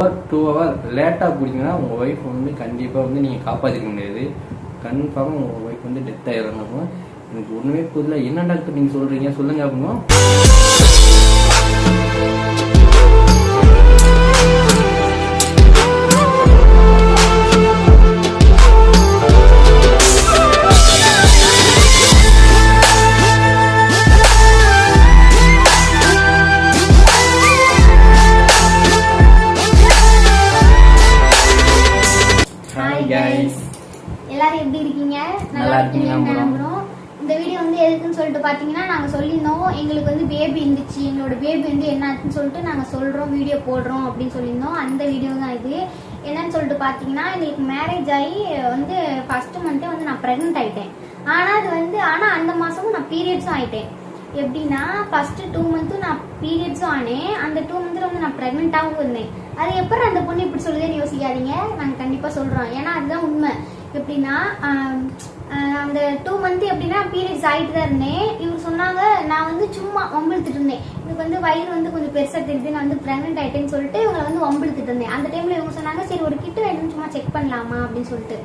Hour two hour லேட்டாக குடிங்கன்னா உங்கள் wife வந்து கண்டிப்பாக வந்து நீங்கள் காப்பாற்றிக்க முடியாது. கன்ஃபார்மாக உங்கள் ஒய்ஃப் வந்து டெத் ஆயிடும் எனக்கு ஒன்றுமே புரியல. என்ன டாக்டர் நீங்கள் சொல்கிறீங்க சொல்லுங்கள் அப்படின்னா நம்புறோம். இந்த வீடியோ வந்து எதுக்குன்னு சொல்லிட்டு பாத்தீங்கன்னா நாங்க சொல்லியிருந்தோம் எங்களுக்கு வந்து பேபி இருந்துச்சு எங்களோட பேபி வந்து என்ன ஆச்சுன்னு சொல்லிட்டு நாங்க சொல்றோம் வீடியோ போடுறோம் அப்படின்னு சொல்லியிருந்தோம். அந்த வீடியோ தான் இது. என்னன்னு சொல்லிட்டு பாத்தீங்கன்னா எங்களுக்கு மேரேஜ் ஆகி வந்து ஃபர்ஸ்ட் மந்த்தே வந்து நான் ப்ரெக்னென்ட் ஆயிட்டேன். ஆனா அது வந்து ஆனா அந்த மாசமும் நான் பீரியட்ஸும் ஆயிட்டேன். எப்படின்னா ஃபர்ஸ்ட் டூ மந்த்தும் நான் பீரியட்ஸும் ஆனேன். அந்த டூ மந்த்ல வந்து நான் ப்ரெக்னெண்ட்டாகவும் இருந்தேன். அது எப்படி அந்த பொண்ணு இப்படி சொல்லுதுன்னு யோசிக்காதீங்க. நாங்கள் கண்டிப்பாக சொல்கிறோம் ஏன்னா அதுதான் உண்மை. எப்படின்னா அந்த டூ மந்த் எப்படின்னா பீரியட்ஸ் ஆகிட்டு தான் இருந்தேன். இவர் சொன்னாங்க நான் வந்து சும்மா வம்பிழுத்துட்டு இருந்தேன். எனக்கு வந்து வயிறு வந்து கொஞ்சம் பெருசாக தெரியுது. நான் வந்து ப்ரெக்னென்ட் ஆயிட்டேன்னு சொல்லிட்டு இவங்களை வந்து வம்பிழுத்துட்டு இருந்தேன். அந்த டைமில் இவங்க சொன்னாங்க சரி ஒரு கிட்டு வேணும்னு சும்மா செக் பண்ணலாமா? அப்படின்னு சொல்லிட்டு.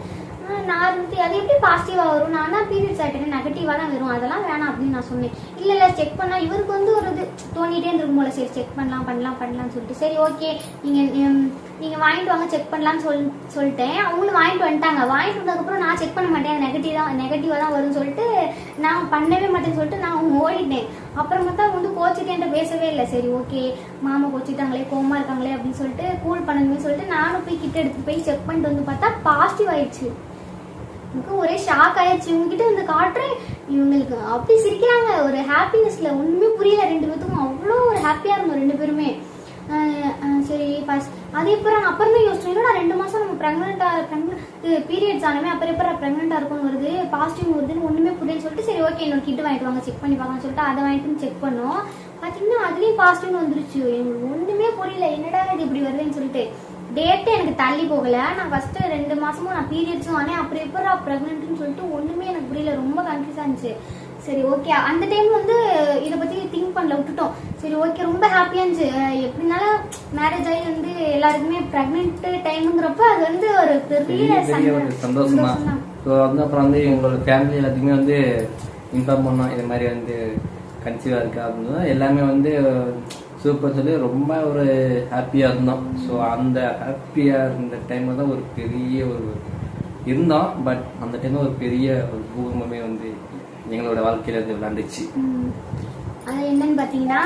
நான் வந்து அது எப்படி பாசிட்டிவாக வரும்? நான் தான் பீரியட்ஸ் ஆகிட்டேன் நெகட்டிவாக தான் வரும்? அதெல்லாம் வேணாம் அப்படின்னு நான் சொன்னேன். இல்லை இல்லை செக் பண்ணால் இவருக்கு வந்து ஒரு இது தோண்டிகிட்டே இருந்திருக்கும் போல. சரி செக் பண்ணலாம் பண்ணலாம் பண்ணலாம்னு சொல்லிட்டு. சரி ஓகே நீங்கள் நீங்கள் வாங்கிட்டு வாங்க செக் பண்ணலாம்னு சொல் சொல்லிட்டேன். அவங்களும் வாங்கிட்டு வந்துட்டாங்க. வாங்கிட்டு வந்ததுக்கப்புறம் நான் செக் பண்ண மாட்டேன். நெகட்டிவ் தான் நெகட்டிவாக தான் வரும்னு சொல்லிட்டு நான் பண்ணவே மாட்டேன்னு சொல்லிட்டு நான் அவங்க ஓடிட்டேன். அப்புறம் பார்த்தா அவங்க வந்து கோச்சிட்டு என்கிட்ட பேசவே இல்லை. சரி ஓகே மாமா கொச்சிட்டாங்களே கோமா இருக்காங்களே அப்படின்னு சொல்லிட்டு கூல் பண்ணணுமே சொல்லிட்டு நானும் போய் கிட்ட எடுத்து போய் செக் பண்ணிட்டு வந்து பார்த்தா பாசிட்டிவ் ஆயிடுச்சு. எனக்கு ஒரே ஷாக் ஆயிடுச்சு. இவங்ககிட்ட வந்து காட்டுறேன். இவங்களுக்கு அப்படி சிரிக்கிறாங்க. ஒரு ஹாப்பினஸ்ல ஒண்ணுமே புரியல. ரெண்டு பேத்துக்கும் அவ்வளோ ஒரு ஹாப்பியா இருந்தோம் ரெண்டு பேருமே. சரி ஃபர்ஸ்ட் அதே அப்புறம் அப்புறம் தான் யோசிச்சேன். நான் ரெண்டு மாசம் நம்ம ப்ரெக்னெண்டா ப்ரெக்னெண்ட் பீரியட்ஸ் ஆனமே அப்புறம் எப்பறம் ப்ரெக்னெண்டா இருக்கும் வருது? பாசிட்டிவ் வருதுன்னு ஒண்ணுமே புரியலன்னு சொல்லிட்டு சரி ஓகே இன்னொரு கிட்டு வாங்கிட்டு வாங்க. செக் பண்ணி பார்க்கலாம்னு சொல்லிட்டு அதை வாங்கிட்டு செக் பண்ணோம். பார்த்தீங்கன்னா அதுலயும் பாசிட்டிவ்னு வந்துருச்சு. எங்களுக்கு ஒண்ணுமே புரியல. என்னடா இது இப்படி வருதுன்னு சொல்லிட்டு. டேட்டே எனக்கு தள்ளி போகல. நான் ஃபர்ஸ்ட் ரெண்டு மாசமும் நான் பீரியட்ஸும் ஆனேன். அப்புறம் எப்போ ப்ரெக்னென்ட்னு சொல்லிட்டு ஒண்ணுமே எனக்கு புரியல. ரொம்ப கன்ஃபியூஸா இருந்துச்சு. சரி ஓகே அந்த டைம் வந்து இதை பத்தி திங்க் பண்ணல விட்டுட்டோம். சரி ஓகே ரொம்ப ஹாப்பியா இருந்துச்சு. எப்படினாலும் மேரேஜ் ஆகி வந்து எல்லாருக்குமே ப்ரெக்னென்ட் டைம்ங்கிறப்ப அது வந்து ஒரு பெரிய சந்தோஷம். தான். ஸோ வந்து அப்புறம் வந்து எங்களோட ஃபேமிலி எல்லாத்துக்குமே வந்து இன்ஃபார்ம் பண்ணோம். இது மாதிரி வந்து கன்சீவாக இருக்கா அப்படின்னு எல்லாமே வந்து சூப்பர் சொல்லி ரொம்ப ஒரு ஹாப்பியாக இருந்தோம். ஸோ அந்த ஹாப்பியாக இருந்த டைமில் தான் ஒரு பெரிய ஒரு இருந்தோம். பட் அந்த டைமில் ஒரு பெரிய ஒரு பூகம்பமே வந்து எங்களோட வாழ்க்கையில இருந்து விளாண்டுச்சு. அது என்னன்னு பார்த்தீங்கன்னா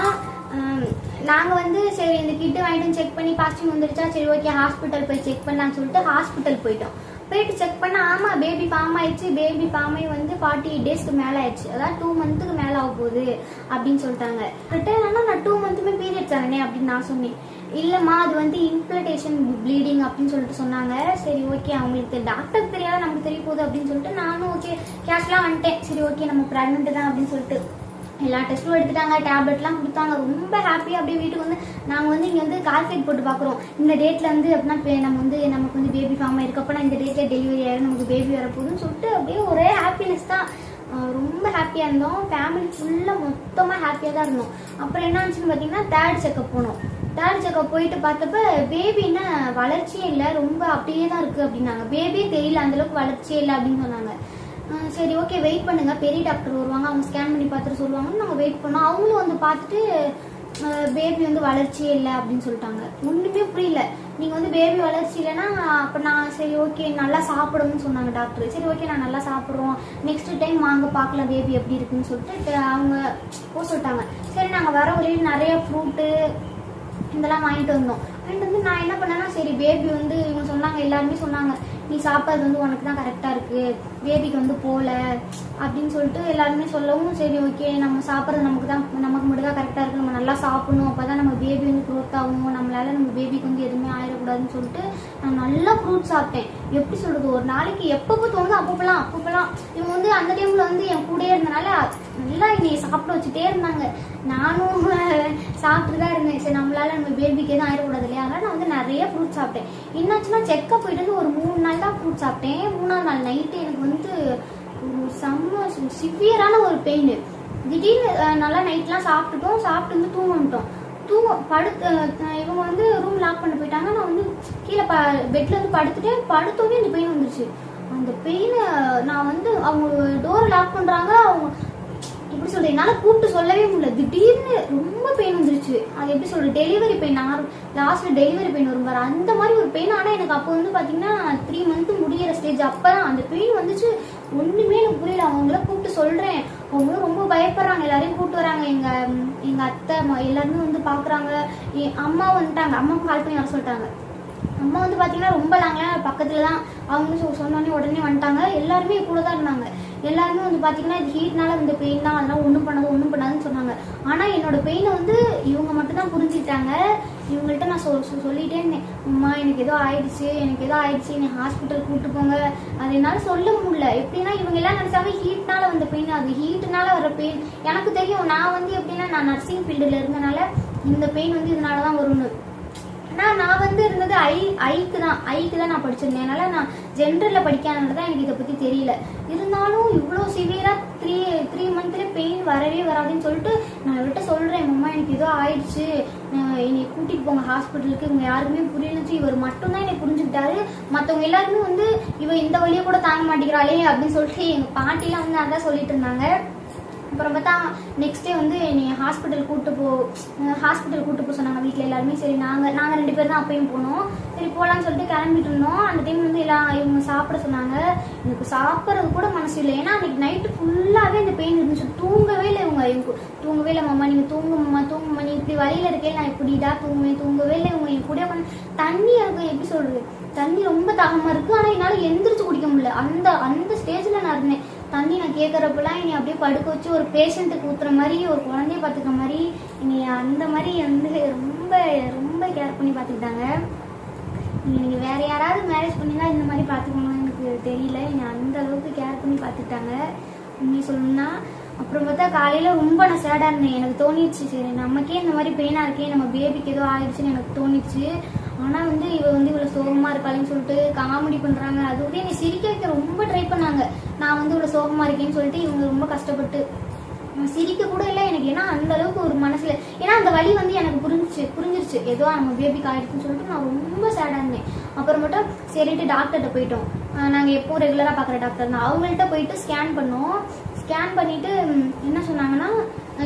நாங்கள் வந்து சரி இந்த கிட்டு வாங்கிட்டு செக் பண்ணி பாசிட்டிவ் வந்துருச்சா? சரி ஓகே ஹாஸ்பிட்டல் போய் செக் பண்ணலான்னு சொல்லிட்டு ஹாஸ்பிட்டல் போயிட்டோம். போயிட்டு செக் பண்ண ஆமா பேபி ஃபார்ம் ஆயிடுச்சு பேபி ஃபார்ம் ஆகி வந்து ஃபார்ட்டி டேஸ்க்கு மேல ஆயிடுச்சு. அதாவது டூ மந்த்துக்கு மேல ஆக போகுது அப்படின்னு சொல்லிட்டாங்க. ரிட்டர்ன் ஆனா நான் டூ மந்த்துமே பீரியட்ஸ் ஆனே அப்படின்னு நான் சொன்னேன். இல்லம்மா அது வந்து இம்ப்ளடேஷன் ப்ளீடிங் அப்படின்னு சொல்லிட்டு சொன்னாங்க. சரி ஓகே அவங்களுக்கு டாக்டர் தெரியாத நமக்கு தெரிய போகுது அப்படின்னு சொல்லிட்டு நானும் ஓகே கேஷ்லாம் வந்துட்டேன். சரி ஓகே நம்ம ப்ரெக்னென்ட் தான் அப்படின்னு சொல்லிட்டு. எல்லா டெஸ்ட்டும் எடுத்துட்டாங்க டேப்லெட்லாம் கொடுத்தாங்க. ரொம்ப ஹாப்பியாக அப்படியே வீட்டுக்கு வந்து நாங்கள் வந்து இங்கே வந்து கால்குலேட் போட்டு பார்க்குறோம் இந்த டேட்டில் வந்து அப்படின்னா நம்ம வந்து நமக்கு வந்து பேபி ஃபார்ம் ஆயிருக்கப்ப இந்த டேட்டில் டெலிவரி ஆகிடும் நமக்கு பேபி வரப்போகுதுன்னு சொல்லிட்டு அப்படியே ஒரே ஹாப்பினஸ் தான். ரொம்ப ஹாப்பியாக இருந்தோம். ஃபேமிலி ஃபுல்லாக மொத்தமாக ஹாப்பியாக தான் இருந்தோம். அப்புறம் என்ன ஆச்சுன்னு பார்த்தீங்கன்னா தேர்ட் செக்கப் போனோம். தேர்ட் செக்கப் போயிட்டு பார்த்தப்ப பேபின்னா வளர்ச்சியே இல்லை ரொம்ப அப்படியே தான் இருக்குது அப்படின்னாங்க. பேபியே தெரியல அந்தளவுக்கு வளர்ச்சியே இல்லை அப்படின்னு சொன்னாங்க. சரி ஓகே வெயிட் பண்ணுங்க. பெரிய டாக்டர் வருவாங்க. அவங்க ஸ்கேன் பண்ணி பார்த்துட்டு சொல்லுவாங்கன்னு நாங்கள் வெயிட் பண்ணோம். அவங்களும் வந்து பார்த்துட்டு பேபி வந்து வளர்ச்சியே இல்லை அப்படின்னு சொல்லிட்டாங்க. ஒன்றுமே புரியல. நீங்கள் வந்து பேபி வளர்ச்சி இல்லைன்னா அப்போ நான் சரி ஓகே நல்லா சாப்பிடணும்னு சொன்னாங்க டாக்டர் சரி ஓகே நான் நல்லா சாப்பிட்றோம். நெக்ஸ்ட் டைம் வாங்க பார்க்கலாம் பேபி எப்படி இருக்குன்னு சொல்லிட்டு அவங்க போக சொல்லிட்டாங்க. சரி நாங்கள் வர வழியில் நிறைய ஃப்ரூட்டு இதெல்லாம் வாங்கிட்டு வந்தோம். வாங்கிட்டு வந்து நான் என்ன பண்ணேன்னா சரி பேபி வந்து இவங்க சொன்னாங்க எல்லாருமே சொன்னாங்க நீ சாப்பிட்றது வந்து உனக்கு தான் கரெக்டாக இருக்குது பேபிக்கு வந்து போகல அப்படின்னு சொல்லிட்டு எல்லாருமே சொல்லவும் சரி ஓகே நம்ம சாப்பிட்றது நமக்கு தான் நமக்கு மட்டும் தான் கரெக்டாக இருக்குது நம்ம நல்லா சாப்பிடணும். அப்போ தான் நம்ம பேபி வந்து க்ரோத் ஆகும். நம்மளால நம்ம பேபிக்கு வந்து எதுவுமே ஆயிடக்கூடாதுன்னு சொல்லிட்டு நான் நல்லா ஃப்ரூட் சாப்பிட்டேன். எப்படி சொல்கிறது ஒரு நாளைக்கு எப்பப்போ தோணுதோ அப்பப்பெல்லாம் அப்பப்பெல்லாம் இவங்க வந்து அந்த டைமில் வந்து என் கூடயே இருந்தனால நல்லா என்னை சாப்பிட வச்சுட்டே இருந்தாங்க. நானும் சாப்பிட்டு தான் இருந்தேன். சரி நம்மளால நம்ம பேபிக்கு எதுவும் ஆயிடக்கூடாது இல்லையா? அதனால் நான் வந்து நிறைய ஃப்ரூட் சாப்பிட்டேன். என்னாச்சுன்னா செக்கப் போயிட்டு வந்து ஒரு மூணு நாள் தான் ஃப்ரூட் சாப்பிட்டேன். மூணாவது நாள் நைட்டு எனக்கு வந்து வந்து செம்ம சிவியரான ஒரு பெயின் திடீர்னு நல்லா நைட்லாம் சாப்பிட்டுட்டோம். சாப்பிட்டு வந்து தூங்கிட்டோம் தூங்க படுத்து இவங்க வந்து ரூம் லாக் பண்ண போயிட்டாங்க. நான் வந்து கீழே ப பெட்டில் வந்து படுத்துட்டு படுத்தோடனே இந்த பெயின் வந்துருச்சு. அந்த பெயின் நான் வந்து அவங்க டோர் லாக் பண்ணுறாங்க அவங்க எப்படி சொல்றது? என்னால கூப்பிட்டு சொல்லவே முடியல. திடீர்னு ரொம்ப பெயின் வந்துருச்சு. அது எப்படி சொல்றது? டெலிவரி பெயின் லாஸ்ட்ல டெலிவரி பெயின் வரும் பாரு. அந்த மாதிரி ஒரு பெயின் ஆனா எனக்கு அப்போ வந்து பாத்தீங்கன்னா த்ரீ மந்த் முடியிற ஸ்டேஜ் அப்பதான் அந்த பெயின் வந்துச்சு. ஒண்ணுமே எனக்கு புரியல. அவங்கள கூப்பிட்டு சொல்றேன். அவங்களும் ரொம்ப பயப்படுறாங்க. எல்லாரையும் கூப்பிட்டு வராங்க. எங்க எங்க அத்தை எல்லாருமே வந்து பாக்குறாங்க. அம்மா வந்துட்டாங்க. அம்மா கால் பண்ணி வர சொல்லிட்டாங்க. அம்மா வந்து பாத்தீங்கன்னா ரொம்ப லாங்ல பக்கத்துல தான் அவங்க சொ- சொன்னோடனே உடனே வந்துட்டாங்க. எல்லாருமே கூட தான் இருந்தாங்க. எல்லாருமே வந்து பார்த்தீங்கன்னா இது ஹீட்னால இந்த பெயின் தான் அதெல்லாம் ஒன்றும் பண்ணாது ஒன்றும் பண்ணாதுன்னு சொன்னாங்க. ஆனால் என்னோட பெயினை வந்து இவங்க மட்டும்தான் புரிஞ்சுக்கிட்டாங்க. இவங்கள்ட்ட நான் சொல் சொல்லிட்டே இருந்தேன். அம்மா எனக்கு ஏதோ ஆயிடுச்சு எனக்கு ஏதோ ஆயிடுச்சு என்னை ஹாஸ்பிட்டல் கூப்பிட்டு போங்க. அது என்னால் சொல்ல முடியல. எப்படின்னா இவங்க எல்லாம் நினச்சாவே ஹீட்னால வந்த பெயின் அது ஹீட்னால வர பெயின் எனக்கு தெரியும் நான் வந்து எப்படின்னா நான் நர்சிங் ஃபீல்டில் இருந்தனால இந்த பெயின் வந்து இதனால தான் வரும்னு. நான் நான் வந்து இருந்தது ஐ ஐக்கு தான். ஐக்கு தான் நான் படிச்சிருந்தேன். அதனால நான் ஜென்ரலில் படிக்காதனால தான் எனக்கு இதை பற்றி தெரியல. இருந்தாலும் இவ்வளோ சிவியராக த்ரீ த்ரீ மந்த்லேயே பெயின் வரவே வராதுன்னு சொல்லிட்டு நான் இவர்கிட்ட சொல்கிறேன் அம்மா எனக்கு ஏதோ ஆயிடுச்சு. என்னை கூட்டிகிட்டு போங்க ஹாஸ்பிட்டலுக்கு இவங்க யாருக்குமே புரியலச்சு இவர் மட்டும்தான் என்னை புரிஞ்சுக்கிட்டாரு. மற்றவங்க எல்லாருமே வந்து இவ இந்த வழியை கூட தாங்க மாட்டேங்கிறாளே அப்படின்னு சொல்லிட்டு எங்கள் பாட்டிலாம் வந்து அதான் சொல்லிட்டு இருந்தாங்க. அப்புறம் பார்த்தா நெக்ஸ்ட் டே வந்து நீ ஹாஸ்பிட்டல் கூட்டு போ ஹாஸ்பிட்டல் கூட்டு போக சொன்னாங்க வீட்டில் எல்லாருமே. சரி நாங்கள் நாங்கள் ரெண்டு பேர் தான் அப்பயும் போனோம். சரி போகலான்னு சொல்லிட்டு கிளம்பிட்டு இருந்தோம் அந்த டைம் வந்து எல்லாம் இவங்க சாப்பிட சொன்னாங்க. எனக்கு சாப்பிட்றது கூட மனசு இல்லை. ஏன்னா அன்றைக்கி நைட்டு ஃபுல்லாகவே இந்த பெயின் இருந்துச்சு. தூங்கவே இல்லை இவங்க. இவங்க தூங்கவே இல்லை மாமா நீங்கள் தூங்குமா தூங்குமா நீ இப்படி வழியில் இருக்கே நான் இப்படிடா தூங்குவேன். தூங்கவே இல்லை இவங்க. என் கூட தண்ணி எனக்கு எப்படி சொல்கிறது தண்ணி ரொம்ப தகமாக இருக்குது ஆனால் என்னால் எந்திரிச்சு குடிக்க முடியல. அந்த அந்த ஸ்டேஜில் நான் இருந்தேன். தண்ணி நான் கேட்குறப்பெல்லாம் என்னை அப்படியே படுக்க வச்சு ஒரு பேஷண்ட்டுக்கு ஊத்துற மாதிரி ஒரு குழந்தைய பார்த்துக்க மாதிரி என்னை அந்த மாதிரி வந்து ரொம்ப ரொம்ப கேர் பண்ணி பார்த்துக்கிட்டாங்க. நீங்கள் நீங்கள் வேறு யாராவது மேரேஜ் பண்ணினா இந்த மாதிரி பார்த்துக்கணும்னு எனக்கு தெரியல. என்னை அந்த அளவுக்கு கேர் பண்ணி பார்த்துக்கிட்டாங்க. உண்மையை சொல்லணும்னா அப்புறம் பார்த்தா காலையில் ரொம்ப நான் சேடாக இருந்தேன். எனக்கு தோணிடுச்சு. சரி நமக்கே இந்த மாதிரி பெயினாக இருக்கே நம்ம பேபிக்கு ஏதோ ஆயிடுச்சுன்னு எனக்கு தோணிடுச்சு. ஆனால் வந்து இவ வந்து இவ்வளோ சோகமாக இருக்காளேன்னு சொல்லிட்டு காமெடி பண்ணுறாங்க அது வந்து என்னை சிரிக்க வைக்க ரொம்ப ட்ரை பண்ணாங்க. நான் வந்து இவ்வளோ சோகமாக இருக்கேன்னு சொல்லிட்டு இவங்க ரொம்ப கஷ்டப்பட்டு. சிரிக்க கூட இல்லை எனக்கு. ஏன்னா அந்த அளவுக்கு ஒரு மனசுல ஏன்னா அந்த வலி வந்து எனக்கு புரிஞ்சிச்சு புரிஞ்சிருச்சு. ஏதோ நம்ம பேபிக்கு ஆயிடுச்சுன்னு சொல்லிட்டு நான் ரொம்ப சேடாக இருந்தேன். அப்புறம் மட்டும் சரிட்டு டாக்டர்கிட்ட போயிட்டோம். நாங்கள் எப்போ ரெகுலராக பார்க்குற டாக்டர் தான். அவங்கள்ட்ட போயிட்டு ஸ்கேன் பண்ணோம். ஸ்கேன் பண்ணிட்டு என்ன சொன்னாங்கன்னா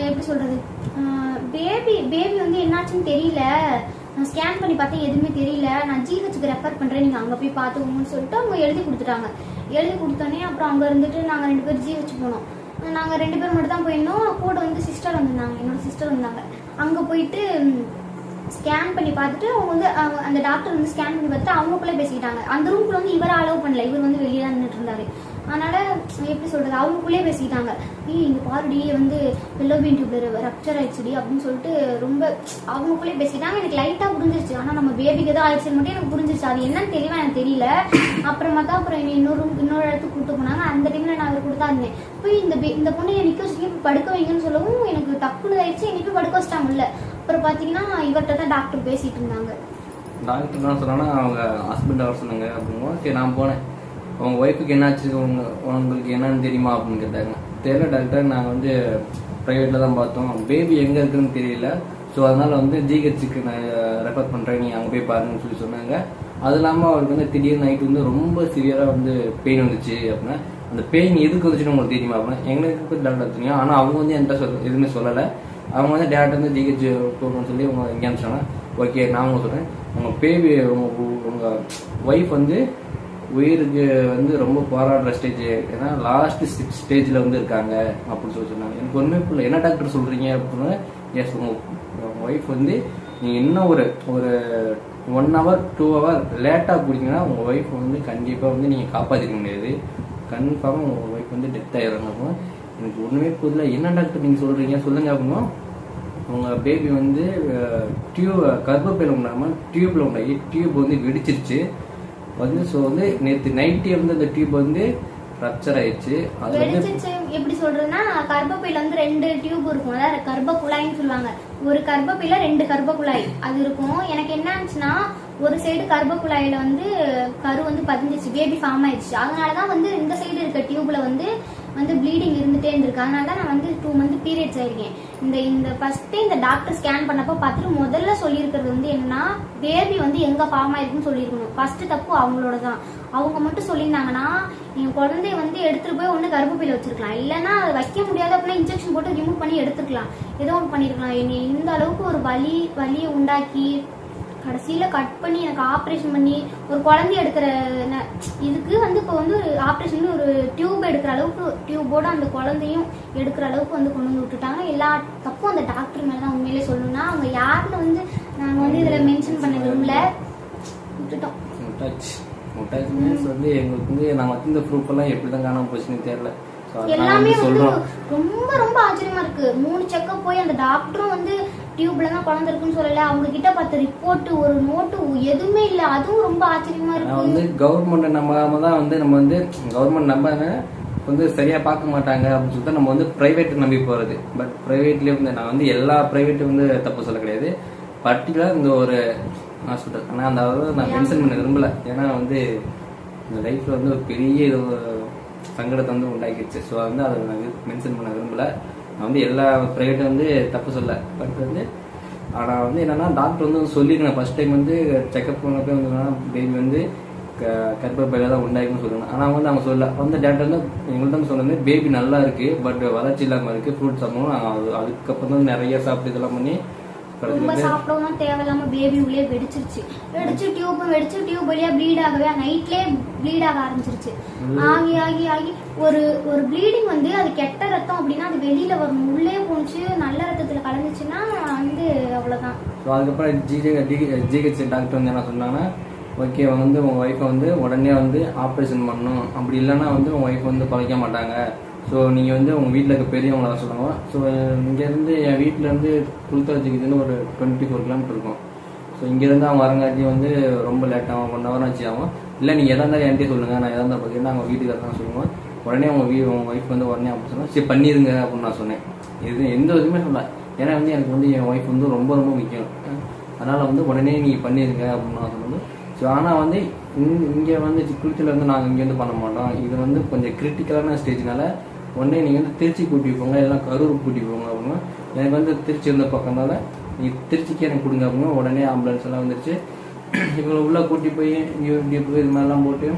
எப்படி சொல்றது? பேபி பேபி வந்து என்னாச்சுன்னு தெரியல. நான் ஸ்கேன் பண்ணி பார்த்தா எதுவுமே தெரியல. நான் ஜிஹெச்சுக்கு ரெஃபர் பண்ணுறேன் நீங்கள் அங்கே போய் பார்த்துக்கோங்கன்னு சொல்லிட்டு அவங்க எழுதி கொடுத்துட்டாங்க. எழுதி கொடுத்தோன்னே அப்புறம் அங்கே இருந்துட்டு நாங்கள் ரெண்டு பேரும் ஜிஹெச் போனோம். நாங்கள் ரெண்டு பேர் மட்டும் தான் போயிருந்தோம். கூட வந்து சிஸ்டர் வந்திருந்தாங்க. என்னோட சிஸ்டர் வந்தாங்க. அங்கே போயிட்டு ஸ்கேன் பண்ணி பார்த்துட்டு அவங்க வந்து அந்த டாக்டர் வந்து ஸ்கேன் பண்ணி பார்த்துட்டு அவங்களுக்குள்ளே பேசிக்கிட்டாங்க. அந்த ரூம்குள்ள வந்து இவரை அலோவ் பண்ணல. இவர் வந்து வெளியே தான் நின்றுட்டு இருந்தாரு. அதனால எப்படி சொல்றது அவங்களுக்குள்ளே பேசிக்கிட்டாங்க. ஏய் இங்க பாருடி வந்து பெல்லோபியன் டியூப்ல ரப்சர் ஆயிடுச்சுடி அப்படின்னு சொல்லிட்டு ரொம்ப அவங்களுக்குள்ளே பேசிக்கிட்டாங்க. எனக்கு லைட்டா புரிஞ்சிருச்சு. ஆனா நம்ம பேபிக்கு தான் ஆயிடுச்சுன்னு மட்டும் எனக்கு புரிஞ்சிருச்சு. அது என்னன்னு தெளிவா எனக்கு தெரியல. அப்புறமா தான் அப்புறம் என்னை இன்னொரு இன்னொரு இடத்துக்கு கூட்டு போனாங்க. அந்த டைம்ல நான் அவர் கொடுத்தா இருந்தேன். போய் இந்த இந்த பொண்ணு நிக்க வச்சு படுக்க வைங்கன்னு சொல்லவும் எனக்கு தப்புன்னு ஆயிடுச்சு. என்னை படுக்க வச்சிட்டாங்க உள்ள. அப்புறம் பாத்தீங்கன்னா இவர்கிட்ட தான் டாக்டர் பேசிட்டு இருந்தாங்க. டாக்டர் என்ன சொன்னாங்கன்னா அவங்க ஹஸ்பண்ட் வர சொன்னாங்க அப்படிங்கும்போது சரி நான் போனேன். அவங்க ஒய்ஃபுக்கு என்னாச்சு உங்க உங்களுக்கு என்னன்னு தெரியுமா அப்படின்னு கேட்டாங்க. தெரியல டாக்டர் நாங்கள் வந்து ப்ரைவேட்டில் தான் பார்த்தோம். பேபி எங்கே இருக்குன்னு தெரியல. ஸோ அதனால வந்து ஜிஹெச்சுக்கு நான் ரெஃபர் பண்ணுறேன் நீ அங்கே போய் பாருங்கன்னு சொல்லி சொன்னாங்க. அது இல்லாமல் அவருக்கு வந்து திடீர்னு நைட் வந்து ரொம்ப சிவியராக வந்து பெயின் வந்துச்சு அப்படின்னா அந்த பெயின் எதுக்கு வந்துச்சுன்னு உங்களுக்கு தெரியுமா அப்படின்னா எங்களுக்கு டாக்டர் தெரியும். ஆனால் அவங்க வந்து என்கிட்ட சொல் எதுவுமே சொல்லலை. அவங்க வந்து டேரக்ட் வந்து ஜிஹெச் போகணும்னு சொல்லி அவங்க எங்கே அனுப்பிச்சாங்க. ஓகே நான் உங்களுக்கு சொல்கிறேன் உங்கள் பேபி உங்கள் உங்கள் ஒய்ஃப் வந்து உயிருக்கு வந்து ரொம்ப போராடுற ஸ்டேஜ் ஏன்னா லாஸ்ட் சிக்ஸ் ஸ்டேஜில் வந்து இருக்காங்க அப்படின்னு சொல்லி சொன்னாங்க. எனக்கு ஒன்றுமே புரியல. என்ன டாக்டர் சொல்கிறீங்க அப்படின்னு எஸ் உங்கள் ஒய்ஃப் வந்து நீங்கள் இன்னும் ஒரு ஒரு ஒன் ஹவர் டூ ஹவர் லேட்டாக குடிங்கன்னா உங்கள் ஒய்ஃப் வந்து கண்டிப்பாக வந்து நீங்கள் காப்பாற்றிக்க முடியாது. கன்ஃபார்மாக உங்கள் ஒய்ஃப் வந்து டெத் ஆயிடுறாங்க எனக்கு ஒன்றுமே புரியல. என்ன டாக்டர் நீங்கள் சொல்கிறீங்க சொல்லுங்கள் அப்படின்னா உங்கள் பேபி வந்து டியூப் கர்ப்பப்பையில் உண்டாமல் டியூப்பில் உண்டாகி டியூப் வந்து வெடிச்சிருச்சு. வந்து ஸோ வந்து நேற்று நைட்டே வந்து அந்த டியூப் வந்து ரப்சர் ஆயிடுச்சு. அது வந்து எப்படி சொல்றதுன்னா கர்ப்பப்பையில வந்து ரெண்டு டியூப் இருக்கும். அதாவது கர்ப்ப குழாய்னு சொல்லுவாங்க. ஒரு கர்ப்பப்பையில ரெண்டு கர்ப்ப குழாய் அது இருக்கும். எனக்கு என்ன ஆச்சுன்னா ஒரு சைடு கர்ப்ப குழாயில வந்து கரு வந்து பதிஞ்சிச்சு பேபி ஃபார்ம் ஆயிடுச்சு. அதனாலதான் வந்து இந்த சைடு இருக்க டியூப்ல வந்து வந்து ப்ளீடிங் இருந்துட்டே இருந்திருக்கு. அதனால தான் நான் வந்து டூ மந்த் பீரியட்ஸ் ஆயிருக்கேன். இந்த இந்த ஃபர்ஸ்ட்டு இந்த டாக்டர் ஸ்கேன் பண்ணப்போ பார்த்துட்டு முதல்ல சொல்லியிருக்கிறது வந்து என்னன்னா பேபி வந்து எங்கே ஃபார்ம் ஆயிருக்குன்னு சொல்லியிருக்கணும். ஃபர்ஸ்ட்டு தப்பு அவங்களோட தான் அவங்க மட்டும் சொல்லியிருந்தாங்கன்னா என் குழந்தைய வந்து எடுத்துகிட்டு போய் ஒன்று கர்ப்பப்பையில் வச்சிருக்கலாம். இல்லைன்னா அதை வைக்க முடியாத அப்படின்னா இன்ஜெக்ஷன் போட்டு ரிமூவ் பண்ணி எடுத்துக்கலாம். ஏதோ ஒன்று பண்ணியிருக்கலாம் என்னை இந்த அளவுக்கு ஒரு வலி வலியை உண்டாக்கி கடைசியில கட் பண்ணி எனக்கு ஆப்ரேஷன் பண்ணி ஒரு குழந்தை எடுக்கிற இதுக்கு வந்து இப்போ வந்து ஒரு ஆப்ரேஷன் ஒரு டியூப் எடுக்கிற அளவுக்கு டியூபோட அந்த குழந்தையும் எடுக்கிற அளவுக்கு வந்து கொண்டு வந்து விட்டுட்டாங்க. எல்லா தப்பும் அந்த டாக்டர் மேல தான் உண்மையிலே சொல்லணும்னா அவங்க யாருன்னு வந்து நாங்கள் வந்து இதில் மென்ஷன் பண்ண விரும்பல விட்டுட்டோம். வந்து எங்களுக்கு வந்து நாங்கள் வச்சிருந்த ப்ரூஃப் எல்லாம் எப்படி தான் காணாம போச்சுன்னு தெரியல. எல்லாமே வந்து வந்து ரொம்ப ரொம்ப ஆச்சரியமா இருக்கு. மூணு செக்கப் போய் அந்த டாக்டரும் வந்து டியூப்ல தான் குழந்தை இருக்குன்னு சொல்லல. அவங்க கிட்ட பார்த்த ரிப்போர்ட் ஒரு நோட்டு எதுவுமே இல்ல. அதுவும் ரொம்ப ஆச்சரியமா நான் இருக்கு. வந்து கவர்மெண்ட் நம்பாம தான் வந்து நம்ம வந்து கவர்மெண்ட் நம்பாங்க வந்து சரியா பார்க்க மாட்டாங்க அப்படின்னு சொல்லிட்டு நம்ம வந்து பிரைவேட் நம்பி போறது. பட் பிரைவேட்லயே வந்து நான் வந்து எல்லா பிரைவேட்டும் வந்து தப்பு சொல்ல கிடையாது. பர்டிகுலர் இந்த ஒரு ஹாஸ்பிட்டல் ஆனால் அந்த அளவு நான் மென்ஷன் பண்ண விரும்பல. ஏன்னா வந்து இந்த லைஃப்ல வந்து ஒரு பெரிய சங்கடத்தை வந்து உண்டாக்கிடுச்சு. ஸோ வந்து அதை நான் மென்ஷன் பண்ண விரும்பல. நான் வந்து எல்லா ப்ரைவேட்டும் வந்து தப்பு சொல்ல பட் வந்து ஆனால் வந்து என்னன்னா டாக்டர் வந்து சொல்லியிருக்கேன் ஃபர்ஸ்ட் டைம் வந்து செக்அப் பண்ணப்போ வந்து பேபி வந்து க- தான் உண்டாயிருக்குன்னு சொல்லுவாங்க ஆனால் வந்து அவங்க சொல்ல வந்து டேரக்டர் வந்து எங்கள்கிட்ட வந்து சொன்னது பேபி நல்லா இருக்கு பட் வளர்ச்சி இல்லாமல் இருக்கு ஃப்ரூட் சாப்பிடணும் நாங்கள் அதுக்கப்புறம் தான் நிறைய சாப்பிட்டு இதெல்லாம் பண்ணி ரொம்ப சாப்பிடவும் தேவையில்லாம பேபி உள்ளே வெடிச்சிருச்சு. வெடிச்சு டியூப் வெடிச்சு டியூப் வழியா ப்ளீட் ஆகவே நைட்லயே ப்ளீட் ஆக ஆரம்பிச்சிருச்சு. ஆகி ஆகி ஆகி ஒரு ஒரு ப்ளீடிங் வந்து அது கெட்ட ரத்தம் அப்படின்னா அது வெளியில வரணும் உள்ளே போணுச்சு நல்ல ரத்தத்துல கலந்துச்சுன்னா வந்து அவ்வளவுதான். அதுக்கப்புறம் ஜிஹெச் டாக்டர் வந்து என்ன சொன்னாங்கன்னா ஓகே வந்து உங்கள் ஒய்ஃபை வந்து உடனே வந்து ஆப்ரேஷன் பண்ணணும். அப்படி இல்லைன்னா வந்து உங்கள் ஒய்ஃப் வந்து குறைக்க மாட்டாங்க. ஸோ நீங்கள் வந்து உங்கள் வீட்டில் இருக்க பெரியவங்கள சொல்லுவாங்க ஸோ இங்கேருந்து என் வீட்டிலேருந்து குளுத்தவச்சிக்குதுன்னு ஒரு டுவெண்ட்டி ஃபோர் கிலோமீட்டர் இருக்கும். ஸோ இங்கேருந்து அவங்க வரங்காட்டி வந்து ரொம்ப லேட் ஆகும். ஒன் ஹவர் ஆச்சு ஆகும். இல்லை நீங்கள் எதாக இருந்தாலும் என்கிட்டயே சொல்லுங்கள் நான் எதாக இருந்தால் பார்த்தீங்கன்னா அவங்க வீட்டுக்கு தான் சொல்லுவோம் உடனே அவங்க வீ உங்கள் ஒய்ஃப் வந்து உடனே அப்படி சொன்னால் சரி பண்ணிடுங்க அப்படின்னு நான் சொன்னேன். இது எந்த இதுவுமே சொல்ல ஏன்னா வந்து எனக்கு வந்து என் ஒய்ஃப் வந்து ரொம்ப ரொம்ப முக்கியம். அதனால் வந்து உடனே நீங்கள் பண்ணிடுங்க அப்படின்னு நான் சொன்னது. ஸோ ஆனால் வந்து இங்கே வந்து குளித்தில் வந்து நாங்கள் இங்கேருந்து பண்ண மாட்டோம். இது வந்து கொஞ்சம் கிரிட்டிக்கலான ஸ்டேஜ்னால உடனே நீங்கள் வந்து திருச்சி கூட்டி போங்க இல்லைன்னா கரூர் கூட்டி போங்க அப்படின்னா எனக்கு வந்து திருச்சி இருந்த பக்கம்னால நீங்கள் திருச்சிக்கு எனக்கு கொடுங்க அப்படின்னா உடனே ஆம்புலன்ஸ் எல்லாம் வந்துருச்சு. இவங்களை உள்ளே கூட்டி போய் இங்கே இப்படி போய் இது மாதிரிலாம் போட்டு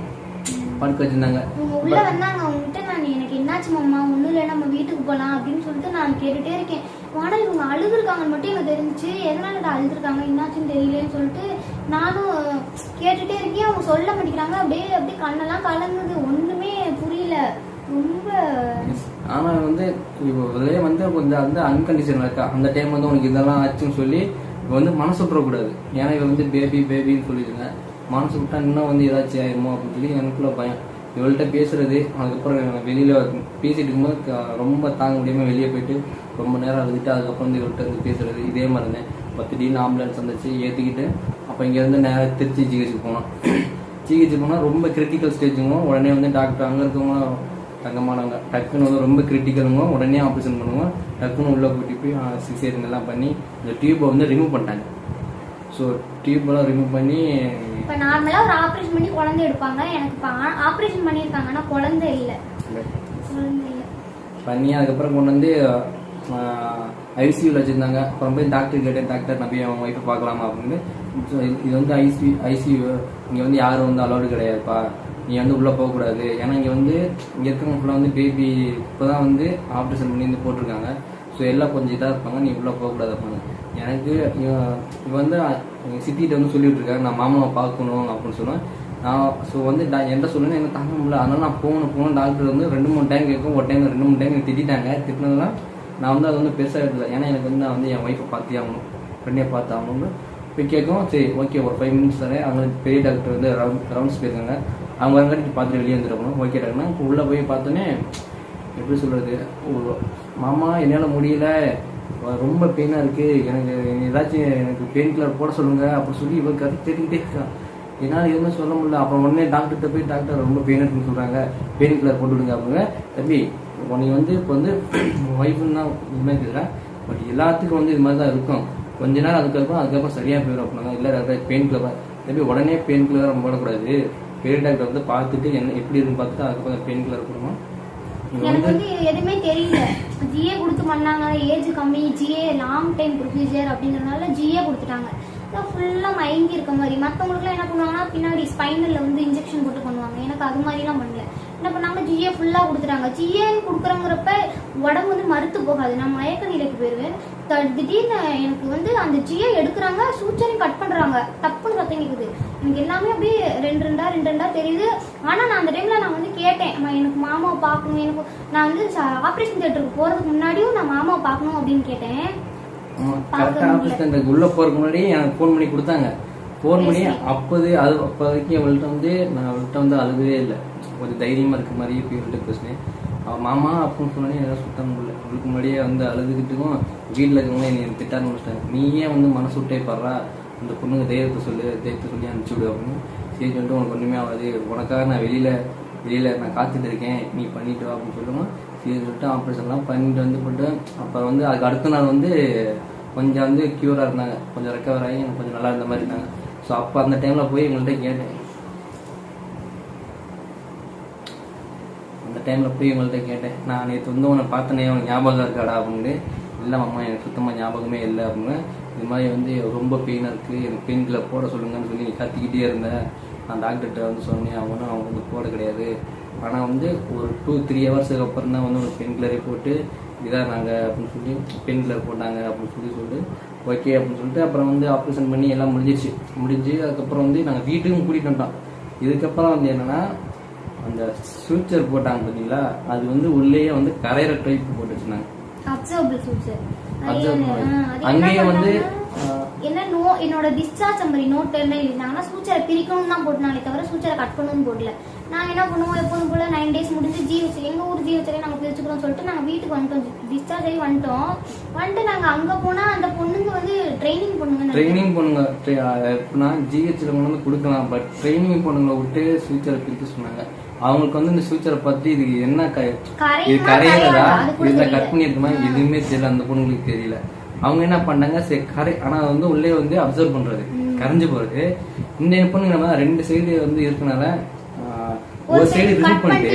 படுக்க வச்சுருந்தாங்க. இவங்க உள்ள வந்தாங்க அவங்ககிட்ட நான் எனக்கு என்னாச்சு மாமா? ஒண்ணும் இல்லை நம்ம வீட்டுக்கு போகலாம் அப்படின்னு சொல்லிட்டு நான் கேட்டுட்டே இருக்கேன். ஆனால் இவங்க அழுதுருக்காங்கன்னு மட்டும் எனக்கு தெரிஞ்சுச்சு. எதனால அழுதுருக்காங்க என்னாச்சுன்னு தெரியலன்னு சொல்லிட்டு நானும் கேட்டுட்டே இருக்கேன். அவங்க சொல்ல மாட்டேங்கிறாங்க. அப்படியே அப்படியே கண்ணெல்லாம் கலந்தது ஒண்ணுமே புரியல. ரொம்ப ஆனால் வந்து இப்போ இதுலயே வந்து கொஞ்சம் வந்து அன்கண்டிஷன் இருக்கா? அந்த டைம் வந்து உனக்கு இதெல்லாம் ஆச்சுன்னு சொல்லி இப்போ வந்து மனசு விட்டுறக்கூடாது. ஏன்னா இவ வந்து பேபி பேபின்னு சொல்லிடுங்க மனசு விட்டா இன்னும் வந்து ஏதாச்சும் ஆயிருமோ அப்படின்னு சொல்லி எனக்குள்ள பயம். இவள்கிட்ட பேசுறது அதுக்கப்புறம் வெளியில் வெளியில பேசிட்டு இருக்கும்போது ரொம்ப தாங்க முடியாம வெளியே போயிட்டு ரொம்ப நேரம் அழுதுட்டு அதுக்கப்புறம் வந்து இவள்கிட்ட வந்து பேசுறது இதே மாதிரி இருந்தேன். இப்போ திடீர்னு ஆம்புலன்ஸ் வந்துச்சு ஏற்றிக்கிட்டு அப்போ இங்கேருந்து நேராக திருச்சி ஜிஹெச்சுக்கு போனோம். ஜிஹெச்சுக்கு போனால் ரொம்ப கிரிட்டிக்கல் ஸ்டேஜுங்க உடனே வந்து டாக்டர் அங்கே இருக்கவங்க தங்கமானவங்க. டக்குன்னு வந்து ரொம்ப கிரிட்டிக்கலுங்க உடனே ஆப்ரேஷன் பண்ணுவோம். டக்குன்னு உள்ளே கூட்டி போய் சிசேரியன் எல்லாம் பண்ணி இந்த டியூப்பை வந்து ரிமூவ் பண்ணிட்டாங்க. ஸோ டியூப்பெல்லாம் ரிமூவ் பண்ணி இப்ப நார்மலா ஒரு ஆபரேஷன் பண்ணி குழந்தை எடுப்பாங்க. எனக்கு இப்ப ஆபரேஷன் பண்ணியிருக்காங்க ஆனா குழந்தை இல்ல. பண்ணி அதுக்கப்புறம் கொண்டு வந்து ஐசியூவில் வச்சுருந்தாங்க. அப்புறம் போய் டாக்டர் கேட்டேன் டாக்டர் நம்பி அவன் ஒய்ஃபை பார்க்கலாமா அப்படின்னு. இது வந்து ஐசியூ ஐசியூ இங்கே வந்து யாரும் வந்து அலௌடு கிடையாதுப்பா. நீ வந்து உள்ளே போகக்கூடாது. ஏன்னா இங்கே வந்து இங்கே இருக்கிறவங்க ஃபுல்லாக வந்து பேபி இப்போ தான் வந்து ஆப்ரேஷன் பண்ணி வந்து போட்டிருக்காங்க. ஸோ எல்லாம் கொஞ்சம் இதாக இருப்பாங்க. நீ உள்ளே போகக்கூடாது இருப்பாங்க எனக்கு இவன் இவன் வந்து சிட்டிகிட்ட வந்து சொல்லிட்டு இருக்காங்க நான் மாமாவை பார்க்கணும் அப்படின்னு சொன்னேன். நான் ஸோ வந்து நான் என்கிட்ட சொல்லணும் எனக்கு தாங்க முடியல அதனால நான் போகணும் போகணும் டாக்டர் வந்து ரெண்டு மூணு டைம் கேட்கும் ஒரு டைம் ரெண்டு மூணு டைம் எனக்கு திட்டினதுனால திட்டினதுலாம் நான் வந்து அது வந்து பெருசாக எடுக்கல. ஏன்னா எனக்கு வந்து நான் வந்து என் ஒய்ஃபை பார்த்தே ஆகணும். ஃப்ரெண்டே பார்த்து ஆகணும்னு போய் கேட்கும் சரி ஓகே ஒரு ஃபைவ் மினிட்ஸ் தரேன் அவங்க பெரிய டாக்டர் வந்து ரவுண்ட் ரவுண்ட்ஸ் போயிருக்காங்க. அவங்க வரங்காட்டி பார்த்துட்டு வெளியே வந்துருக்கணும். ஓகே டாக்டர்னா இப்போ உள்ளே போய் பார்த்தோன்னே எப்படி சொல்கிறது மாமா என்னால் முடியல. ரொம்ப பெயினாக இருக்குது எனக்கு ஏதாச்சும் எனக்கு பெயின் கில்லர் போட சொல்லுங்கள் அப்படி சொல்லி இவன் கருத்து தெரிஞ்சுட்டே இருக்கான் என்னால் எதுவுமே சொல்ல முடியல. அப்புறம் உடனே டாக்டர்கிட்ட போய் டாக்டர் ரொம்ப பெயின் இருக்குன்னு சொல்கிறாங்க பெயின் கில்லர் போட்டு விடுங்க அப்படிங்க தம்பி உனக்கு வந்து இப்போ வந்து ஒய்ஃபுன்னு தான் உண்மை இருக்கிறேன் பட் எல்லாத்துக்கும் வந்து இது மாதிரி தான் இருக்கும். கொஞ்ச நேரம் அதுக்கப்புறம் அதுக்கப்புறம் சரியாக போயிடும் அப்படின்னாங்க இல்லை பெயின் கில்லர் தம்பி உடனே பெயின் கில்லர் போடக்கூடாது. பெரிய டாக்டர் வந்து பார்த்துட்டு என்ன எப்படி இருக்குன்னு பார்த்துட்டு அதுக்கப்புறம் பெயின் கில்லர் இங்க எனக்கு வந்து எதுவுமே தெரியல. ஜிஏ கொடுத்து பண்ணாங்க. ஏஜ் கம்மி. ஜிஏ லாங் டைம் ப்ரொசீஜர் அப்படிங்கறதுனால ஜிஏ கொடுத்துட்டாங்க. ஃபுல்லாக மயங்கி இருக்க மாதிரி. மற்றவங்களுக்குலாம் என்ன பண்ணுவாங்கன்னா பின்னாடி ஸ்பைனலில் வந்து இன்ஜெக்ஷன் போட்டு பண்ணுவாங்க. எனக்கு அது மாதிரிலாம் பண்ணல. என்ன பண்ணாங்க? ஜிஏ ஃபுல்லாக கொடுத்துட்டாங்க. ஜிஏன்னு கொடுக்குறோங்கிறப்ப உடம்பு வந்து மறுத்து போகாது. நான் மயக்க நிலைக்கு போயிடுவேன் த- திடீர்னு எனக்கு வந்து அந்த ஜிஏ எடுக்கிறாங்க சூச்சரையும் கட் பண்ணுறாங்க டப்புன்னு சத்தம் கேட்குது எனக்கு எல்லாமே அப்படியே ரெண்டு ரெண்டா ரெண்டு ரெண்டா தெரியுது. ஆனால் நான் அந்த டைமில் நான் வந்து கேட்டேன் எனக்கு மாமாவை பார்க்கணும் எனக்கு நான் வந்து ஆப்ரேஷன் தியேட்டருக்கு போகிறதுக்கு முன்னாடியும் நான் மாமாவை பார்க்கணும் அப்படின்னு கேட்டேன். கரெக்டாக உள்ளே போகிறதுக்கு முன்னாடி எனக்கு ஃபோன் பண்ணி கொடுத்தாங்க. ஃபோன் பண்ணி அப்போது அது அப்போதைக்கு அவள்கிட்ட வந்து நான் அவள்கிட்ட வந்து அழுகவே இல்லை. ஒரு தைரியமாக இருக்க போய் அவள்கிட்ட பேசினேன் மாமா அப்படின்னு சொன்னே எதாவது சுத்த முடியல அவளுக்கு முன்னாடியே வந்து அழுதுகிட்டும் வீட்டில் இருக்கவங்க என்னை திட்ட ஆரம்பிச்சிட்டாங்க நீயே வந்து மனசு விட்டே பாடுறா. அந்த பொண்ணுங்க தைரியத்தை சொல்லு தைரியத்தை சொல்லி அனுப்பிச்சி விடு அப்படின்னு சரி சொல்லிட்டு உனக்கு ஒன்றுமே ஆகாது. உனக்காக நான் வெளியில் வெளியில் நான் காத்துட்டு இருக்கேன். நீ பண்ணிட்டு வா அப்படின்னு சொல்லுவோம் சரி சொல்லிட்டு ஆப்ரேஷன்லாம் பண்ணிட்டு வந்து போட்டு அப்புறம் வந்து அதுக்கு அடுத்த நாள் வந்து கொஞ்சம் வந்து க்யூராக இருந்தாங்க. கொஞ்சம் ரெக்கவர் ஆகி எனக்கு கொஞ்சம் நல்லா இருந்த மாதிரி இருந்தாங்க. ஸோ அப்போ அந்த டைமில் போய் எங்கள்கிட்ட கேட்டேன் அந்த டைமில் போய் உங்கள்கிட்ட கேட்டேன். நான் நேற்று வந்து உன்னை பார்த்தனே உனக்கு ஞாபகம் இருக்காடா அப்படின்னு இல்லை அம்மா எனக்கு சுத்தமாக ஞாபகமே இல்லை அப்படின்னு. இது மாதிரி வந்து ரொம்ப பெயினாக இருக்குது எனக்கு பெயின் கில்லர் போட சொல்லுங்கன்னு சொல்லி கத்திக்கிட்டே இருந்தேன் நான் டாக்டர்கிட்ட வந்து சொன்னேன் அவனும் அவங்க வந்து போட கிடையாது. ஆனால் வந்து ஒரு டூ த்ரீ ஹவர்ஸுக்கு அப்புறம் தான் வந்து ஒரு பெயின் கில்லரே போட்டு இதாக நாங்கள் அப்படின்னு சொல்லி பெயின் கில்லர் போட்டாங்க அப்படின்னு சொல்லி சொல்லிட்டு ஓகே அப்படின்னு சொல்லிட்டு அப்புறம் வந்து ஆப்ரேஷன் பண்ணி எல்லாம் முடிஞ்சிருச்சு. முடிஞ்சு அதுக்கப்புறம் வந்து நாங்கள் வீட்டுக்கும் கூட்டிகிட்டு வந்துட்டோம். இதுக்கப்புறம் வந்து என்னென்னா அந்த ஃபியூச்சர் போட்டாங்க பார்த்தீங்களா அது வந்து உள்ளேயே வந்து கரையிற டைப் போட்டு வச்சிருந்தாங்க. அப்சர்வபிள் ஃபியூச்சர் Observable மாதிரி. அங்கேயே வந்து, என்ன நோ என்னோட டிஸ்சார்ஜ் மாதிரி நோட் என்ன எழுதினாங்கன்னா சூச்சரை பிரிக்கணும் தான் போட்டுனாலே தவிர சூச்சரை கட் பண்ணணும்னு போடல. நாங்கள் என்ன பண்ணுவோம் எப்போதும் போல நைன் டேஸ் முடிஞ்சு ஜிஹெச் எங்கள் ஊர் ஜிஹெச்லேயே நாங்கள் பிரிச்சுக்கிறோம் சொல்லிட்டு நாங்கள் வீட்டுக்கு வந்துட்டோம். டிஸ்சார்ஜ் ஆகி வந்துட்டோம். வந்துட்டு நாங்கள் அங்கே போனால் அந்த பொண்ணுங்க வந்து ட்ரைனிங் பொண்ணுங்க ட்ரைனிங் பொண்ணுங்க எப்படின்னா ஜிஹெச்சில் கொண்டு வந்து கொடுக்கலாம். பட் ட்ரைனிங் பொண்ணுங்களை விட்டு ஃபியூச்சரை பிரிக்க சொன்னாங்க. அவங்களுக்கு வந்து இந்த ஃபியூச்சரை பற்றி இது என்ன க இது கரையிறதா இதில். கட் பண்ணியிருக்குமா எதுவுமே தெரியல அந்த பொண்ணுங்களுக்கு தெரியல. அவங்க என்ன பண்ணாங்க சரி கரை ஆனால் வந்து உள்ளே வந்து அப்சர்வ் பண்ணுறது கரைஞ்சு போகிறது இந்த பொண்ணுங்க நம்ம ரெண்டு சைடு வந்து இருக்கனால ஒரு சைடு ரிமூவ் பண்ணிட்டு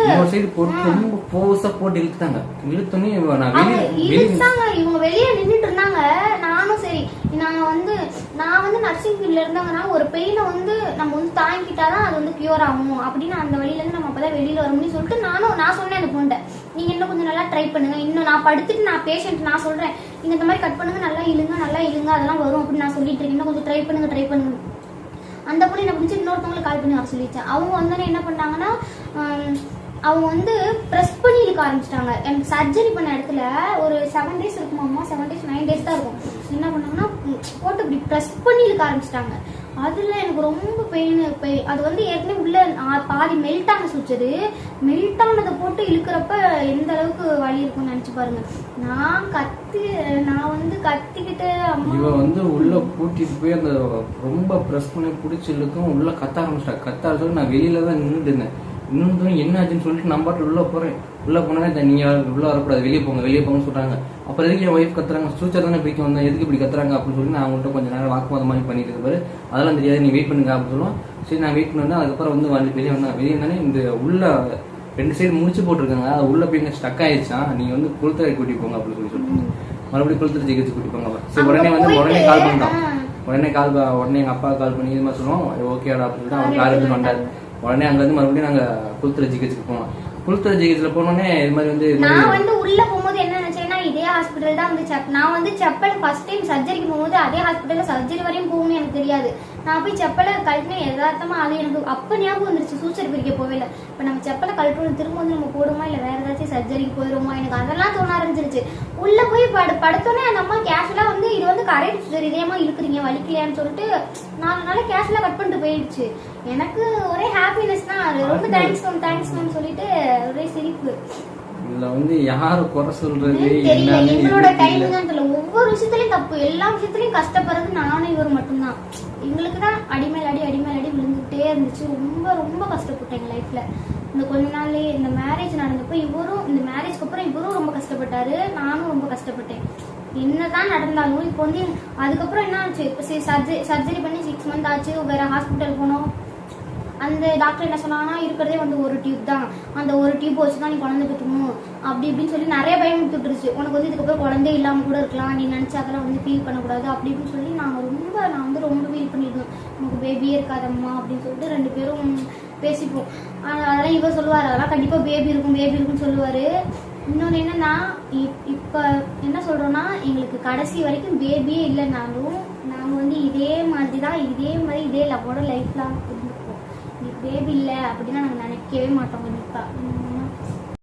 இன்னொரு சைடு போட்டு ரொம்ப போர்ஸா போட்டு இழுத்துட்டாங்க. இழுத்தோன்னே நான் வெளியே இவங்க வெளியே நின்றுட்டு இருந்தாங்க. நானும் சரி நான் வந்து நான் வந்து நர்சிங் ஃபீல்ட்ல இருந்தவங்கன்னா ஒரு பெயினை வந்து நம்ம வந்து தாங்கிக்கிட்டாதான் அது வந்து கியூர் ஆகும்? அப்படின்னு அந்த வழியிலேருந்து நம்ம அப்பதான் வெளியில வர முடியும் சொல்லிட்டு நானும் நான் சொன்னேன் அந்த பொண்ணை நீங்க இன்னும் கொஞ்சம் நல்லா ட்ரை பண்ணுங்க. இன்னும் நான் படுத்துட்டு நான் பேஷண்ட் நான் சொல்றேன். நீங்க இந்த மாதிரி கட் பண்ணுங்க நல்லா இழுங்க நல்லா இழுங்க அதெல்லாம் வரும். அப்படின்னு நான் சொல்லிட்டு இருக்கேன். இன்னும் கொஞ்சம் ட்ரை பண்ணுங்க ட்ரை பண்ணுங்க. அந்த பொண்ணு என்ன பிடிச்சி இன்னொருத்தவங்களுக்கு கால் பண்ணி வர சொல்லிச்சேன் அவங்க வந்தோடனே என்ன பண்ணாங்கன்னா அவங்க வந்து ப்ரெஸ் பண்ணி இழுக்க ஆரம்பிச்சிட்டாங்க. எனக்கு சர்ஜரி பண்ண இடத்துல ஒரு செவன் டேஸ் இருக்குமாம்மா? செவன் டேஸ் நைன் டேஸ் தான் இருக்கும். என்ன பண்ணாங்கன்னா போட்டு இப்படி ப்ரெஸ் பண்ணி இழுக்க ஆரம்பிச்சிட்டாங்க. அதில் எனக்கு ரொம்ப பெயின் அது வந்து ஏற்கனவே உள்ள பாதி மெல்ட் ஆன சுச்சது மெல்ட் ஆனதை போட்டு இழுக்கிறப்ப எந்த அளவுக்கு வலி இருக்கும்னு நினச்சி பாருங்க. நான் கத்தி நான் வந்து கத்திக்கிட்டு அம்மா இவ வந்து உள்ள கூட்டிட்டு போய் அந்த ரொம்ப ப்ரெஸ் பண்ணி பிடிச்சி இழுக்கும் உள்ள கத்த ஆரம்பிச்சிட்டா. கத்த ஆரம்பிச்சு நான் வெளியில தான் நின்றுட்டு இருந்தேன். இன்னும் என்ன ஆச்சுன்னு சொல்லிட்டு நான் உள்ள போறேன். உள்ளே போனா நீங்க உள்ளே வரக்கூடாது. வெளியே போங்க வெளியே போங்கன்னு சொல்கிறாங்க அப்புறம் எதுக்கு என் ஒய்ஃப் கத்துறாங்க? ஃபியூச்சர் தானே பிடிக்க வந்தேன். எதுக்கு இப்படி கத்துறாங்க அப்படின்னு சொல்லி நான் அவங்கள்ட்ட கொஞ்சம் நேரம் வாக்குவாதம் மாதிரி பண்ணிட்டு இருப்பாரு அதெல்லாம் தெரியாது. நீ வெயிட் பண்ணுங்க அப்படின்னு சொல்லுவோம். சரி நான் வெயிட் பண்ணேன் அதுக்கப்புறம் வந்து வந்து வெளியே வந்தேன் வெளியே வந்தானே இந்த உள்ள ரெண்டு சைடு முடிச்சு போட்டிருக்காங்க. அது உள்ளே போய் ஸ்டக் ஆயிடுச்சான் நீங்கள் வந்து குளுத்தரை கூட்டி போங்க அப்படின்னு சொல்லி சொல்லிட்டு மறுபடியும் குளுத்தரை ஜெயிச்சு கூட்டி போங்க சரி உடனே வந்து உடனே கால் பண்ணிட்டான் உடனே கால் உடனே எங்கள் அப்பா கால் பண்ணி இது மாதிரி சொல்லுவோம். ஓகேடா அப்படின்னு சொல்லிட்டு அவர் கார் எடுத்து வந்தார். உடனே அங்கேருந்து மறுபடியும் நாங்கள் குளத்தரை ஜிகிச்சுக்கு போனோம். குளுத்தரை ஜிகிச்சில போனோடனே இது மாதிரி வந்து நான் வந்து உள்ள போகும்போது என்ன ஹாஸ்பிட்டல் தான் வந்து செப் நான் வந்து செப்பல் ஃபர்ஸ்ட் டைம் சர்ஜரிக்கு போகும்போது அதே ஹாஸ்பிட்டல்ல சர்ஜரி வரையும் போகணும்னு எனக்கு தெரியாது. நான் போய் செப்பலை கழட்டினேன் யதார்த்தமா அது எனக்கு அப்ப ஞாபகம் வந்துருச்சு. சூச்சர் பிரிக்க போவே இல்லை. இப்போ நம்ம செப்பலை கழட்டணும் திரும்ப வந்து நம்ம போடுமா இல்லை வேற ஏதாச்சும் சர்ஜரிக்கு போயிடுவோமா எனக்கு அதெல்லாம் தோண ஆரம்பிச்சிருச்சு. உள்ள போய் படு படுத்தோன்னே அந்த அம்மா கேஷுவலா வந்து இது வந்து கரெக்ட் சூச்சர் இதேமா இழுக்கிறீங்க வலிக்கலையான்னு சொல்லிட்டு நாலு நாள் கேஷுவலா கட் பண்ணிட்டு போயிடுச்சு. எனக்கு ஒரே ஹாப்பினஸ் தான். ரொம்ப தேங்க்ஸ் மேம் தேங்க்ஸ் மேம் சொல்லிட்டு ஒரே சிரிப்பு. இதுல வந்து யாரு குறை சொல்றது தெரியல. என்னன்னு எங்களோட எதுவும் டைம் தெரியல. தான் தெரியல. ஒவ்வொரு விஷயத்துலயும் தப்பு. எல்லா விஷயத்துலயும் கஷ்டப்படுறது நானும் இவர் மட்டும்தான். எங்களுக்கு தான் அடிமேல் அடி அடிமேல் அடி விழுந்துகிட்டே இருந்துச்சு. ரொம்ப ரொம்ப கஷ்டப்பட்டேன் எங்க லைஃப்ல இந்த கொஞ்ச நாள்லயே இந்த மேரேஜ் நடந்தப்போ இவரும் இந்த மேரேஜ்க்கு அப்புறம் இவரும் ரொம்ப கஷ்டப்பட்டாரு. நானும் ரொம்ப கஷ்டப்பட்டேன். என்னதான் நடந்தாலும் இப்போ வந்து அதுக்கப்புறம் என்ன ஆச்சு? இப்போ சர்ஜரி சர்ஜரி பண்ணி சிக்ஸ் மந்த் ஆச்சு. வேற ஹாஸ்பிட்டல் போனோம். அந்த டாக்டர் என்ன சொன்னாங்கன்னா இருக்கிறதே வந்து ஒரு டியூப் தான். அந்த ஒரு டியூப் வச்சு தான் நீ குழந்தை பெற்றுக்கணும் அப்படி இப்படின்னு சொல்லி நிறைய பயம் கொடுத்துட்டுருச்சு உனக்கு வந்து இதுக்கப்புறம் குழந்தை இல்லாமல் கூட இருக்கலாம். நீ நினச்சா அதெல்லாம் வந்து ஃபீல் பண்ணக்கூடாது. அப்படி இப்படின்னு சொல்லி நாங்கள் ரொம்ப நான் வந்து ரொம்ப ஃபீல் பண்ணியிருந்தோம். உனக்கு பேபியே இருக்காதம்மா அப்படின்னு சொல்லிட்டு ரெண்டு பேரும் பேசிப்போம். ஆனால் அதெல்லாம் இவர் சொல்லுவார். அதெல்லாம் கண்டிப்பாக பேபி இருக்கும் பேபி இருக்கும்னு சொல்லுவார். இன்னொன்று என்னன்னா இப்- இப்போ என்ன சொல்கிறோன்னா எங்களுக்கு கடைசி வரைக்கும் பேபியே இல்லைனாலும் நாங்கள் வந்து இதே மாதிரி தான் இதே மாதிரி இதே லவ்வோட லைஃப் லாங் பேபி இல்லை அப்படின்னா நாங்கள் நினைக்கவே மாட்டோம் கண்டிப்பாக